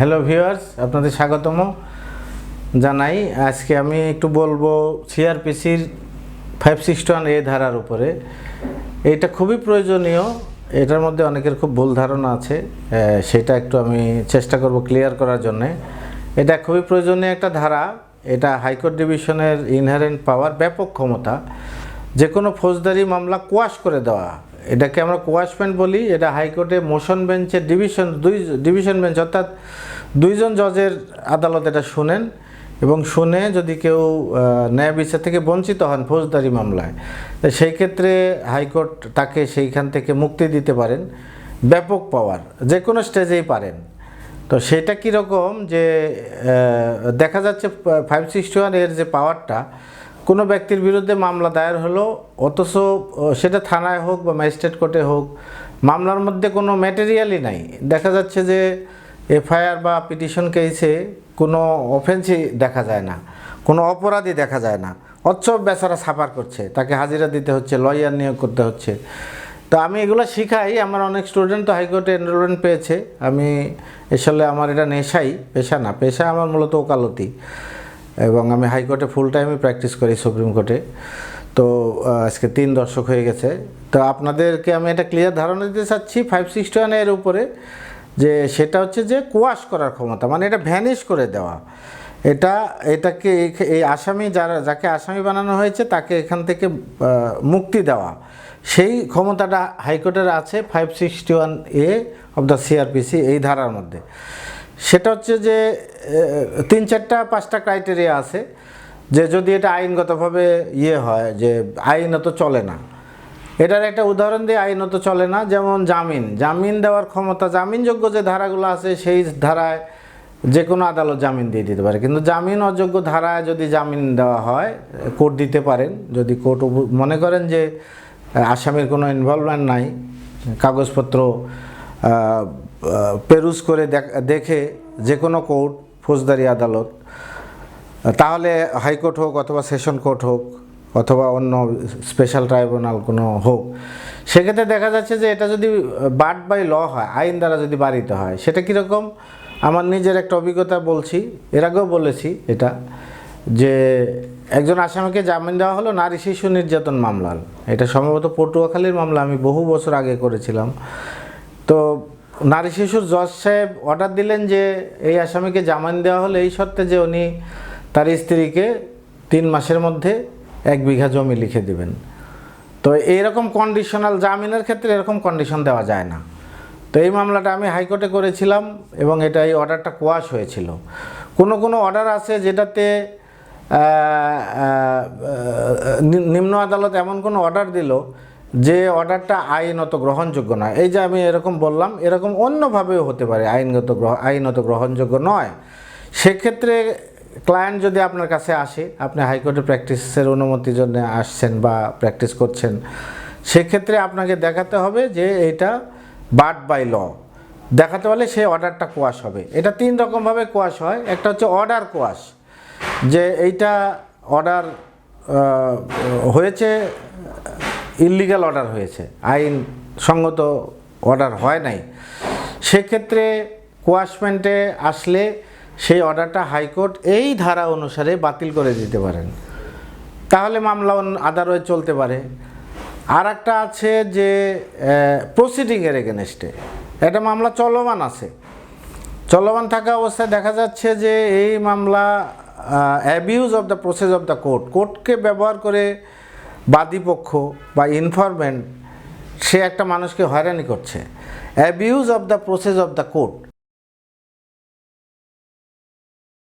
Hello viewers আপনাদের স্বাগতম জানাই। আজকে আমি একটু বলব সিআরপিসির ফাইভ সিক্সটি ওয়ান এ ধারার উপরে। এইটা খুবই প্রয়োজনীয়, এটার মধ্যে অনেকের খুব ভুল ধারণা আছে সেটা একটু আমি চেষ্টা করব ক্লিয়ার করার জন্যে। এটা খুবই প্রয়োজনীয় একটা ধারা, এটা হাইকোর্ট ডিভিশনের ইনহারেন্ট পাওয়ার ব্যাপক ক্ষমতা। যে কোনো ফৌজদারি মামলা কোয়াশ করে দেওয়া। এটাকে আমরা কোয়াশমেন্ট বলি, এটা হাইকোর্টে মোশন বেঞ্চের ডিভিশন দুই ডিভিশন বেঞ্চ অর্থাৎ দুইজন জজের আদালত এটা শুনেন এবং শুনে যদি কেউ ন্যায় বিচার থেকে বঞ্চিত হন ফৌজদারি মামলায় সেই ক্ষেত্রে হাইকোর্ট তাকে সেইখান থেকে মুক্তি দিতে পারেন, ব্যাপক পাওয়ার যে কোনো স্টেজেই পারেন। তো সেটা কীরকম যে দেখা যাচ্ছে ফাইভ সিক্সটি ওয়ানের যে পাওয়ারটা কোনো ব্যক্তির বিরুদ্ধে মামলা দায়ের হলো, অথচ সেটা থানায় হোক বা ম্যাজিস্ট্রেট কোর্টে হোক, মামলার মধ্যে কোনো ম্যাটেরিয়ালই নাই। দেখা যাচ্ছে যে এফআইআর বা পিটিশন কেসে কোনো অফেন্সই দেখা যায় না, কোনো অপরাধী দেখা যায় না। অথচ বেচারা সাফার করছে, তাকে হাজিরা দিতে হচ্ছে লয়ার নিয়োগ করতে হচ্ছে। তো আমি এগুলো শিখাই, আমার অনেক স্টুডেন্ট তো হাইকোর্টে এনরোলমেন্ট পেয়েছে। আমি আসলে আমার এটা নেশাই, পেশা না, পেশা আমার মূলত ওকালতি। এবং আমি হাইকোর্টে ফুল টাইমে প্র্যাকটিস করি সুপ্রিম কোর্টে তো আজকে তিন দর্শক হয়ে গেছে। তো আপনাদেরকে আমি একটা ক্লিয়ার ধারণা দিতে চাচ্ছি ফাইভ সিক্সটি ওয়ানের উপরে, যে সেটা হচ্ছে যে কোয়াশ করার ক্ষমতা মানে এটা ভ্যানিশ করে দেওয়া। এটা, এটাকে এই- আসামি যারা, যাকে আসামি বানানো হয়েছে, তাকে এখান থেকে মুক্তি দেওয়া। সেই ক্ষমতাটা হাইকোর্টের আছে five sixty one A of the CRPC এই ধারার মধ্যে। সেটা হচ্ছে যে তিন চারটা, পাঁচটা ক্রাইটেরিয়া আছে যে যদি এটা আইনগতভাবে ইয়ে হয় যে আইনত চলে না। এটার একটা উদাহরণ দিয়ে আইনত চলে না, যেমন জামিন। জামিন দেওয়ার ক্ষমতা, জামিনযোগ্য যে ধারাগুলো আছে সেই ধারায় যে কোনো আদালত জামিন দিয়ে দিতে পারে। কিন্তু জামিন অযোগ্য ধারায় যদি জামিন দেওয়া হয়, কোর্ট দিতে পারেন। যদি কোর্ট মনে করেন যে, আসামির কোনো ইনভলভমেন্ট নাই, কাগজপত্র পেরুজ করে দেখ- যে কোনো কোর্ট, ফৌজদারি আদালত, তাহলে হাইকোর্ট হোক অথবা সেশন কোর্ট হোক, অথবা অন্য স্পেশাল ট্রাইব্যুনাল কোনো হোক, সেক্ষেত্রে দেখা যাচ্ছে যে এটা যদি বাট বাই ল হয়, আইন দ্বারা যদি বাড়িতে হয়, সেটা কীরকম? আমার নিজের একটা অভিজ্ঞতা বলছি, এর আগেও বলেছি এটা, যে একজন আসামিকে জামিন দেওয়া হলো নারী শিশু নির্যাতন মামলার। এটা সম্ভবত পটুয়াখালীর মামলা, আমি বহু বছর আগে করেছিলাম। তো নারী শিশুর জজ সাহেব অর্ডার দিলেন যে এই আসামিকে জামিন দেওয়া হলে এই শর্তে যে উনি তার স্ত্রীকে তিন মাসের মধ্যে এক বিঘা জমি লিখে দিবেন। তো এইরকম কন্ডিশনাল জামিনের ক্ষেত্রে এরকম কন্ডিশন দেওয়া যায় না। তো এই মামলাটা আমি হাইকোর্টে করেছিলাম এবং এটা এই অর্ডারটা কোয়াশ হয়েছিল। কোনো কোনো অর্ডার আছে যেটাতে নিম্ন আদালত এমন কোনো অর্ডার দিল যে অর্ডারটা আইনত গ্রহণযোগ্য নয়। এই যে আমি এরকম বললাম, এরকম অন্যভাবেও হতে পারে আইনগত আইনত গ্রহণযোগ্য নয়। সেক্ষেত্রে ক্লায়েন্ট যদি আপনার কাছে আসে, আপনি হাইকোর্টে প্র্যাকটিসের অনুমতির জন্য আসছেন বা প্র্যাকটিস করছেন, সেক্ষেত্রে আপনাকে দেখাতে হবে যে এটা বাট বাই ল দেখাতে পারলে সেই অর্ডারটা কোয়াশ হবে। এটা তিন রকমভাবে কোয়াশ হয়। একটা হচ্ছে অর্ডার কোয়াশ যে এইটা অর্ডার হয়েছে ইলিগাল অর্ডার হয়েছে আইন সঙ্গত অর্ডার হয় নাই। সেক্ষেত্রে কোয়াশমেন্টে আসলে সেই অর্ডারটা হাইকোর্ট এই ধারা অনুসারে বাতিল করে দিতে পারেন। তাহলে মামলা আদারওয়ে চলতে পারে। আর একটা আছে যে প্রসিডিংয়ের এগেনস্টে একটা মামলা চলমান আছে। চলমান থাকা অবস্থায় দেখা যাচ্ছে যে এই মামলা abuse of the process of the court কোর্টকে ব্যবহার করে বাদীপক্ষ বা ইনফরমেন্ট সে একটা মানুষকে হয়রানি করছে। Abuse of the process of the court